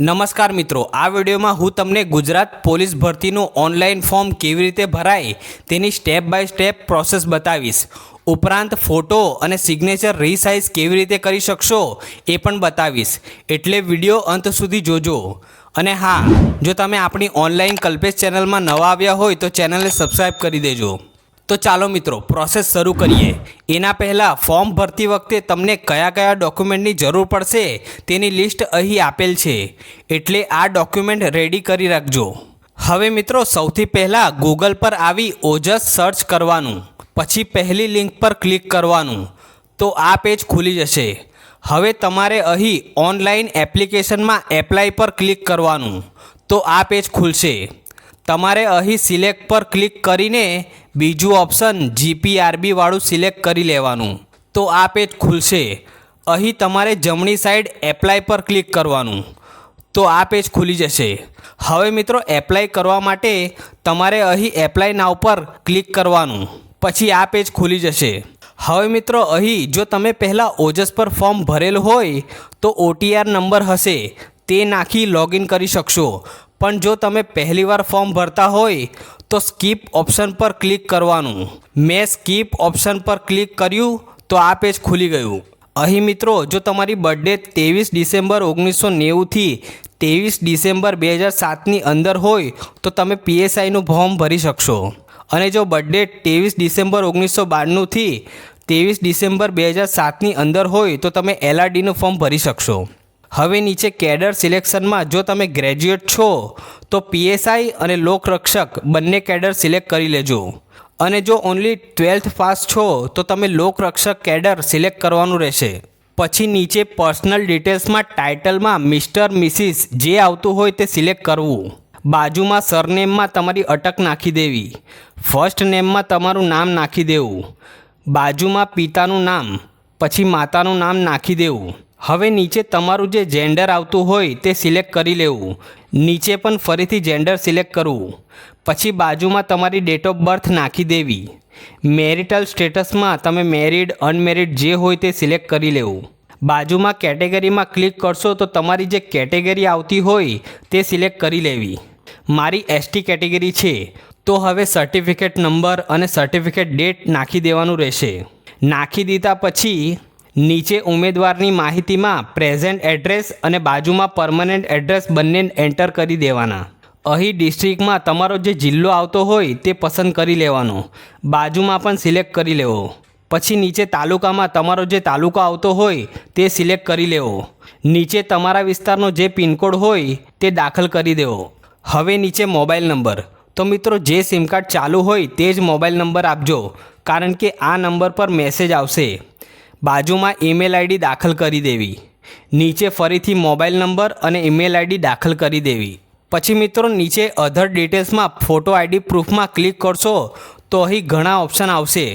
નમસ્કાર મિત્રો, આ વિડીયોમાં હું તમને ગુજરાત પોલીસ ભરતીનું ઓનલાઈન ફોર્મ કેવી રીતે ભરાય તેની સ્ટેપ બાય સ્ટેપ પ્રોસેસ બતાવીશ. ઉપરાંત ફોટો અને સિગ્નેચર રીસાઇઝ કેવી રીતે કરી શકશો એ પણ બતાવીશ. એટલે વીડિયો અંત સુધી જોજો. અને હા, જો તમે આપણી ઓનલાઈન કલ્પેશ ચેનલમાં નવા આવ્યા હોય તો ચેનલને સબસ્ક્રાઈબ કરી દેજો. તો ચાલો મિત્રો પ્રોસેસ શરૂ કરીએ. એના પહેલાં ફોર્મ ભરતી વખતે તમને કયા કયા ડોક્યુમેન્ટની જરૂર પડશે તેની લિસ્ટ અહીં આપેલ છે. એટલે આ ડોક્યુમેન્ટ રેડી કરી રાખજો. હવે મિત્રો, સૌથી પહેલાં ગૂગલ પર આવી ઓજસ સર્ચ કરવાનું. પછી પહેલી લિંક પર ક્લિક કરવાનું. તો આ પેજ ખુલી જશે. હવે તમારે અહીં ઓનલાઈન એપ્લિકેશનમાં એપ્લાય પર ક્લિક કરવાનું. તો આ પેજ ખુલશે. તમારે અહીં સિલેક્ટ પર ક્લિક કરીને બીજું ઓપ્શન જીપીઆરબી વાળું સિલેક્ટ કરી લેવાનું. તો આ પેજ ખુલશે. અહીં તમારે જમણી સાઈડ એપ્લાય પર ક્લિક કરવાનું. તો આ પેજ ખુલી જશે. હવે મિત્રો એપ્લાય કરવા માટે તમારે અહીં એપ્લાય નાવ પર ક્લિક કરવાનું. પછી આ પેજ ખુલી જશે. હવે મિત્રો અહીં જો તમે પહેલાં ઓજસ પર ફોર્મ ભરેલ હોય, તો ઓટીઆર નંબર હશે. તે નાખી લોગિન કરી શકશો. પણ જો તમે પહેલીવાર ફોર્મ ભરતા હોય તો સ્કીપ ઓપ્શન પર ક્લિક કરવાનું. મેં સ્કીપ ઓપ્શન પર ક્લિક કર્યું તો આ પેજ ખુલી ગયું. અહીં મિત્રો, જો તમારી બર્થડે ત્રેવીસ ડિસેમ્બર ઓગણીસો નેવુંથી ત્રેવીસ ડિસેમ્બર બે હજાર સાતની અંદર હોય, તો તમે પીએસઆઈનું ફોર્મ ભરી શકશો. અને જો બર્થડે ત્રેવીસ ડિસેમ્બર ઓગણીસો બાણુંથી ત્રેવીસ ડિસેમ્બર બે હજાર સાતની અંદર હોય, તો તમે એલઆરડીનું ફોર્મ ભરી શકશો. હવે નીચે કેડર સિલેક્શનમાં જો તમે ગ્રેજ્યુએટ છો, તો પીએસઆઈ અને લોકરક્ષક બંને કેડર સિલેક્ટ કરી લેજો. અને જો ઓનલી ટ્વેલ્થ પાસ છો, તો તમે લોકરક્ષક કેડર સિલેક્ટ કરવાનું રહેશે. પછી નીચે પર્સનલ ડિટેલ્સમાં ટાઇટલમાં મિસ્ટર મિસિસ જે આવતું હોય તે સિલેક્ટ કરવું. બાજુમાં સરનેમમાં તમારી અટક નાખી દેવી. ફર્સ્ટ નેમમાં તમારું નામ નાખી દેવું. બાજુમાં પિતાનું નામ, પછી માતાનું નામ નાખી દેવું. હવે નીચે તમારું જે જેન્ડર આવતું હોય તે સિલેક્ટ કરી લેવું. નીચે પણ ફરીથી જેન્ડર સિલેક્ટ કરવું. પછી બાજુમાં તમારી ડેટ ઓફ બર્થ નાખી દેવી. મેરિટલ સ્ટેટસમાં તમે મેરિડ અનમેરિડ જે હોય તે સિલેક્ટ કરી લેવું. બાજુમાં કેટેગરીમાં ક્લિક કરશો તો તમારી જે કેટેગરી આવતી હોય તે સિલેક્ટ કરી લેવી. મારી એસટી કેટેગરી છે. તો હવે સર્ટિફિકેટ નંબર અને સર્ટિફિકેટ ડેટ નાખી દેવાનું રહેશે. નાખી દીધા પછી નીચે ઉમેદવારની માહિતીમાં પ્રેઝન્ટ એડ્રેસ અને બાજુમાં પરમનન્ટ એડ્રેસ બંને એન્ટર કરી દેવાના. અહીં ડિસ્ટ્રિક્ટમાં તમારો જે જિલ્લો આવતો હોય તે પસંદ કરી લેવાનો. બાજુમાં પણ સિલેક્ટ કરી લેવો. પછી નીચે તાલુકામાં તમારો જે તાલુકો આવતો હોય તે સિલેક્ટ કરી લેવો. નીચે તમારા વિસ્તારનો જે પિનકોડ હોય તે દાખલ કરી દેવો. હવે નીચે મોબાઈલ નંબર. તો મિત્રો જે સિમ કાર્ડ ચાલુ હોય તે જ મોબાઈલ નંબર આપજો. કારણ કે આ નંબર પર મેસેજ આવશે. બાજુમાં ઈમેલ આઈડી દાખલ કરી દેવી. નીચે ફરીથી મોબાઈલ નંબર અને ઈમેલ આઈડી દાખલ કરી દેવી. પછી મિત્રો નીચે અધર ડિટેલ્સમાં ફોટો આઈડી પ્રૂફમાં ક્લિક કરશો, તો અહીં ઘણા ઓપ્શન આવશે.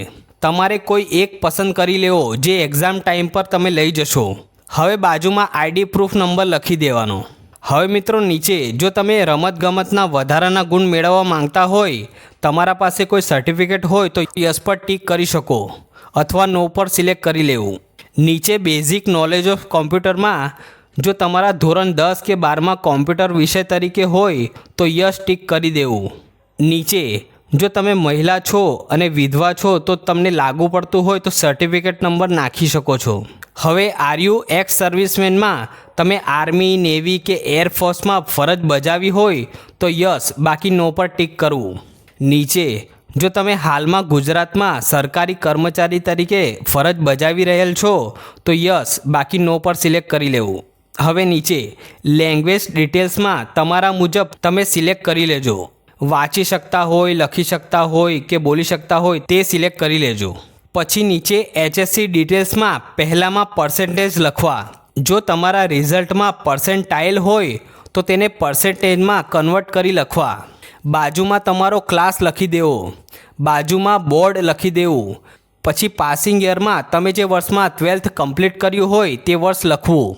તમારે કોઈ એક પસંદ કરી લેવો, જે એક્ઝામ ટાઈમ પર તમે લઈ જશો. હવે બાજુમાં આઈડી પ્રૂફ નંબર લખી દેવાનો. હવે મિત્રો નીચે, જો તમે રમતગમતના વધારાના ગુણ મેળવવા માંગતા હોય, તમારા પાસે કોઈ સર્ટિફિકેટ હોય તો યસ પર ટીક કરી શકો. અથવા નો પર સિલેક્ટ કરી લેવું. નીચે બેઝિક નોલેજ ઓફ કોમ્પ્યુટરમાં જો તમારા ધોરણ દસ કે બારમાં કોમ્પ્યુટર વિષય તરીકે હોય, તો યસ ટીક કરી દેવું. નીચે, જો તમે મહિલા છો અને વિધવા છો, તો તમને લાગુ પડતું હોય તો સર્ટિફિકેટ નંબર નાખી શકો છો. હવે આર યુ એક્સ સર્વિસમેનમાં તમે આર્મી નેવી કે એરફોર્સમાં ફરજ બજાવી હોય, તો યસ, બાકી નો પર ટીક કરવું. નીચે જો તમે હાલમાં ગુજરાતમાં સરકારી કર્મચારી તરીકે ફરજ બજાવી રહેલ છો, તો યસ, બાકી નો પર સિલેક્ટ કરી લેવું. હવે નીચે લેંગ્વેજ ડિટેલ્સમાં તમારા મુજબ તમે સિલેક્ટ કરી લેજો. વાંચી શકતા હોય, લખી શકતા હોય કે બોલી શકતા હોય તે સિલેક્ટ કરી લેજો. પછી નીચે એચએસસી ડિટેલ્સમાં પહેલામાં પર્સન્ટેજ લખવા. જો તમારા રિઝલ્ટમાં પર્સન્ટાઇલ હોય, તો તેને પર્સન્ટેજમાં કન્વર્ટ કરી લખવા. બાજુમાં તમારો ક્લાસ લખી દેવો. બાજુમાં બોર્ડ લખી દેવું. પછી પાસિંગ યરમાં તમે જે વર્ષમાં ટ્વેલ્થ કમ્પ્લીટ કર્યું હોય તે વર્ષ લખવું.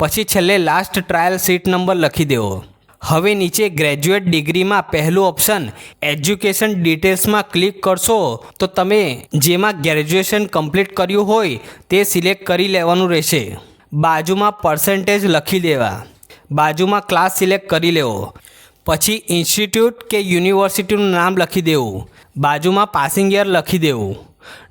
પછી છેલ્લે લાસ્ટ ટ્રાયલ સીટ નંબર લખી દેવો. હવે નીચે ગ્રેજ્યુએટ ડિગ્રીમાં પહેલું ઓપ્શન એજ્યુકેશન ડિટેલ્સમાં ક્લિક કરશો તો તમે જેમાં ગ્રેજ્યુએશન કમ્પ્લીટ કર્યું હોય તે સિલેક્ટ કરી લેવાનું રહેશે. બાજુમાં પર્સન્ટેજ લખી દેવા. બાજુમાં ક્લાસ સિલેક્ટ કરી લેવો. પછી ઇન્સ્ટિટ્યૂટ કે યુનિવર્સિટીનું નામ લખી દેવું. બાજુમાં પાસિંગ યર લખી દેવું.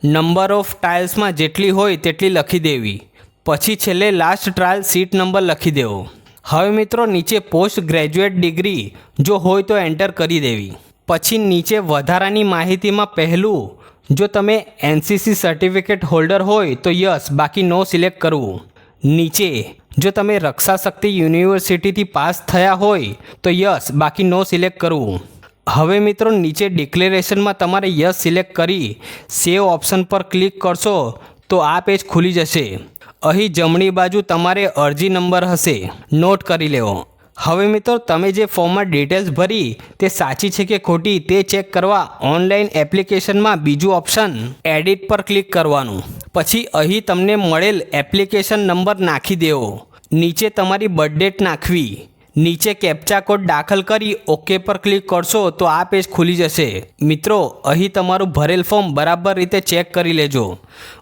નંબર ઓફ ટાઇલ્સમાં જેટલી હોય તેટલી લખી દેવી. પછી છેલ્લે લાસ્ટ ટ્રાયલ સીટ નંબર લખી દેવો. હવે મિત્રો નીચે પોસ્ટ ગ્રેજ્યુએટ ડિગ્રી જો હોય તો એન્ટર કરી દેવી. પછી નીચે વધારાની માહિતીમાં પહેલું, જો તમે એનસીસી સર્ટિફિકેટ હોલ્ડર હોય તો યસ, બાકી નો સિલેક્ટ કરવું. નીચે જો તમે રક્ષા શક્તિ યુનિવર્સિટીથી પાસ થયા હોય, તો યસ, બાકી નો સિલેક્ટ કરવું. હવે મિત્રો, નીચે ડિક્લેરેશનમાં તમારે યસ સિલેક્ટ કરી, સેવ ઓપ્શન પર ક્લિક કરશો, તો આ પેજ ખુલી જશે. અહીં જમણી બાજુ તમારે અરજી નંબર હશે. નોટ કરી લેવો. હવે મિત્રો, તમે જે ફોર્મમાં ડિટેલ્સ ભરી, તે સાચી છે કે ખોટી, તે ચેક કરવા ઓનલાઈન એપ્લિકેશનમાં બીજું ઓપ્શન એડિટ પર ક્લિક કરવાનું. પછી અહીં તમને મળેલ એપ્લિકેશન નંબર નાખી દેવો. નીચે તમારી બર્થડેટ નાખવી. નીચે કેપ્ચા કોડ દાખલ કરી ઓકે પર ક્લિક કરશો તો આ પેજ ખુલી જશે. મિત્રો, અહીં તમારું ભરેલ ફોર્મ બરાબર રીતે ચેક કરી લેજો.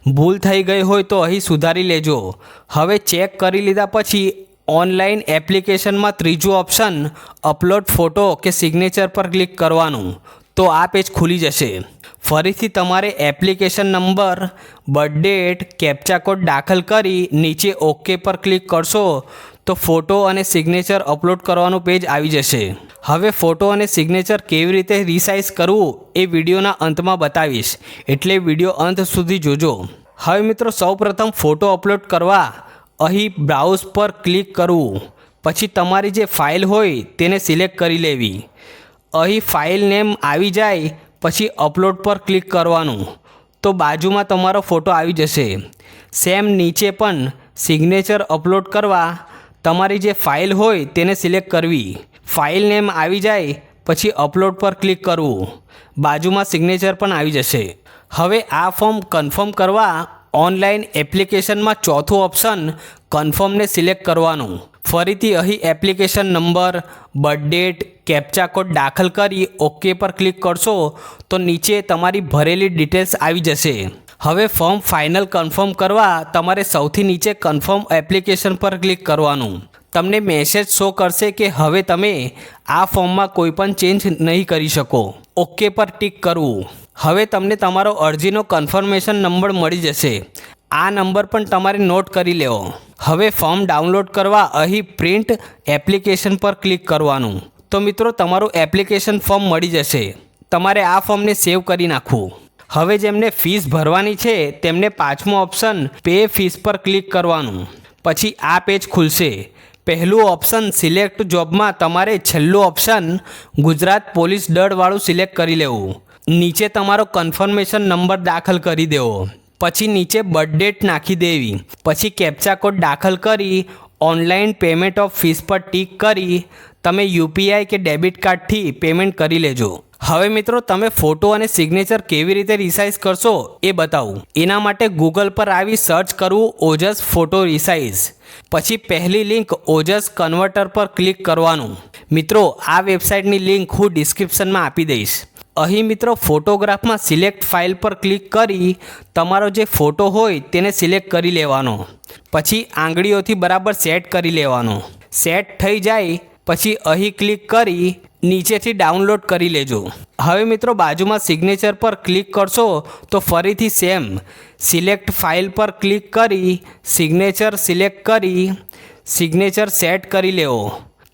ભૂલ થઈ ગઈ હોય તો અહીં સુધારી લેજો. હવે ચેક કરી લીધા પછી ઓનલાઈન એપ્લિકેશનમાં ત્રીજું ઓપ્શન, અપલોડ ફોટો કે સિગ્નેચર પર ક્લિક કરવાનું. તો આ પેજ ખુલી જશે. ફરીથી તમારે application number, birth date, captcha code દાખલ કરી નીચે ઓકે પર ક્લિક કરશો, તો ફોટો અને સિગ્નેચર અપલોડ કરવાનું પેજ આવી જશે. હવે ફોટો અને સિગ્નેચર કેવી રીતે રિસાઇઝ કરવું એ વિડીયોના અંતમાં બતાવીશ. એટલે વીડિયો અંત સુધી જોજો. હવે મિત્રો, સૌપ્રથમ ફોટો અપલોડ કરવા. અહીં બ્રાઉઝ પર ક્લિક કરવું. પછી તમારી જે ફાઇલ હોય તેને સિલેક્ટ કરી લેવી. અહીં ફાઇલ નેમ આવી જાય, પછી અપલોડ પર ક્લિક કરવાનું. તો બાજુમાં તમારો ફોટો આવી જશે. સેમ નીચે પણ સિગ્નેચર અપલોડ કરવા તમારી જે ફાઇલ હોય તેને સિલેક્ટ કરવી. ફાઇલ નેમ આવી જાય, પછી અપલોડ પર ક્લિક કરવું. બાજુમાં સિગ્નેચર પણ આવી જશે. હવે આ ફોર્મ કન્ફર્મ કરવા ઓનલાઈન એપ્લિકેશનમાં ચોથું ઓપ્શન કન્ફર્મને સિલેક્ટ કરવાનું. ફરીથી અહીં application number birth date captcha code દાખલ કરી ઓકે પર ક્લિક કરશો તો નીચે તમારી ભરેલી ડિટેલ્સ આવી જશે. હવે ફોર્મ ફાઇનલ કન્ફર્મ કરવા તમારે સૌથી નીચે કન્ફર્મ એપ્લિકેશન પર ક્લિક કરવાનું. તમને મેસેજ શો કરશે કે હવે તમે આ ફોર્મમાં કોઈ પણ ચેન્જ નહીં કરી શકો. ઓકે પર ટિક કરવું. હવે તમને તમારો અરજીનો કન્ફર્મેશન નંબર મળી જશે. આ નંબર પણ તમારે નોટ કરી લેવો. હવે ફોર્મ ડાઉનલોડ કરવા અહીં પ્રિન્ટ એપ્લિકેશન પર ક્લિક કરવાનું. તો મિત્રો, તમારું એપ્લિકેશન ફોર્મ મળી જશે. તમારે આ ફોર્મને સેવ કરી નાખવું. હવે જેમને ફીસ ભરવાની છે, તેમને પાંચમો ઓપ્શન પે ફીસ પર ક્લિક કરવાનું. પછી આ પેજ ખુલશે. પહેલું ઓપ્શન સિલેક્ટ જોબમાં તમારે છેલ્લું ઓપ્શન ગુજરાત પોલીસ દળવાળું સિલેક્ટ કરી લેવું. નીચે તમારો કન્ફર્મેશન નંબર દાખલ કરી દેવો. પછી નીચે બર્થડેટ નાખી દેવી. પછી કેપ્ચા કોડ દાખલ કરી ઓનલાઈન પેમેન્ટ ઓફ ફીસ પર ટીક કરી, તમે યુપીઆઈ કે ડેબિટ કાર્ડથી પેમેન્ટ કરી લેજો. હવે મિત્રો, તમે ફોટો અને સિગ્નેચર કેવી રીતે રિસાઇઝ કરશો એ બતાવું. એના માટે ગૂગલ પર આવી સર્ચ કરવું ઓજસ ફોટો રિસાઇઝ પછી પહેલી લિંક ઓજસ કન્વર્ટર પર ક્લિક કરવાનું. મિત્રો, આ વેબસાઇટની લિંક હું ડિસ્ક્રિપ્શનમાં આપી દઈશ. અહીં મિત્રો ફોટોગ્રાફમાં સિલેક્ટ ફાઇલ પર ક્લિક કરી તમારો જે ફોટો હોય તેને સિલેક્ટ કરી લેવાનો. પછી આંગળીઓથી બરાબર સેટ કરી લેવાનો. સેટ થઈ જાય, પછી અહીં ક્લિક કરી નીચેથી ડાઉનલોડ કરી લેજો. હવે મિત્રો બાજુમાં સિગ્નેચર પર ક્લિક કરશો તો ફરીથી સેમ. સિલેક્ટ ફાઇલ પર ક્લિક કરી સિગ્નેચર સિલેક્ટ કરી સિગ્નેચર સેટ કરી લેવો.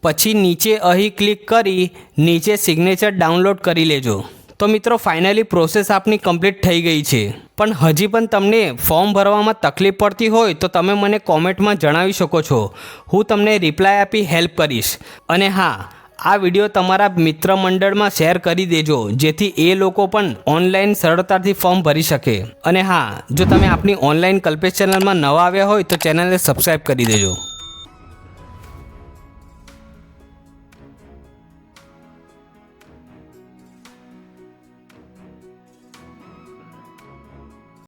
પછી નીચે અહીં ક્લિક કરી નીચે સિગ્નેચર ડાઉનલોડ કરી લેજો. તો મિત્રો ફાઇનલી પ્રોસેસ આપની કમ્પ્લીટ થઈ ગઈ છે. પણ હજી પણ તમને ફોર્મ ભરવામાં તકલીફ પડતી હોય તો તમે મને કોમેન્ટમાં જણાવી શકો છો. હું તમને રિપ્લાય આપી હેલ્પ કરીશ. અને હા, આ વીડિયો તમારા મિત્ર મંડળમાં શેર કરી દેજો, જેથી એ લોકો પણ ઓનલાઈન સરળતાથી ફોર્મ ભરી શકે. અને હા, જો તમે આપણી ઓનલાઈન કલ્પેશ ચેનલમાં નવા આવ્યા હોય તો ચેનલને સબસ્ક્રાઈબ કરી દેજો.